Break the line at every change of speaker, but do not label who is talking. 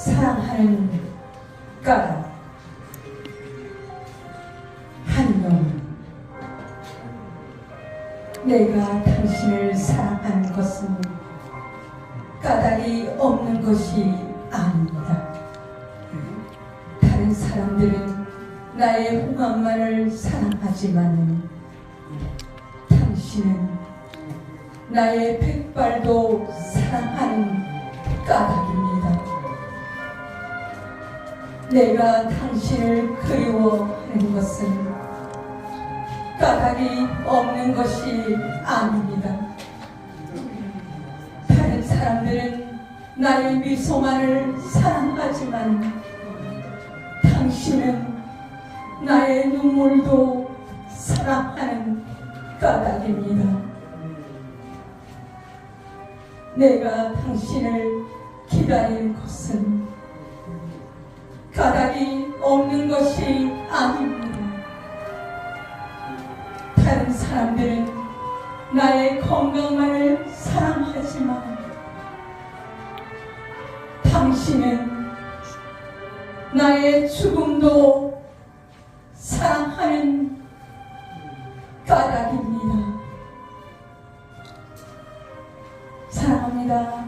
사랑하는 까닭 한놈 내가 당신을 사랑하는 것은 까닭이 없는 것이 아닙니다. 다른 사람들은 나의 홍합만을 사랑하지만 당신은 나의 백발도 사랑하는 까닭입니다. 내가 당신을 그리워하는 것은 까닭이 없는 것이 아닙니다. 다른 사람들은 나의 미소만을 사랑하지만 당신은 나의 눈물도 사랑하는 까닭입니다. 내가 당신을 기다리는 것은 까닭이 없는 것이 아닙니다. 다른 사람들은 나의 건강만을 사랑하지만 당신은 나의 죽음도 사랑하는 까닭입니다. 사랑합니다.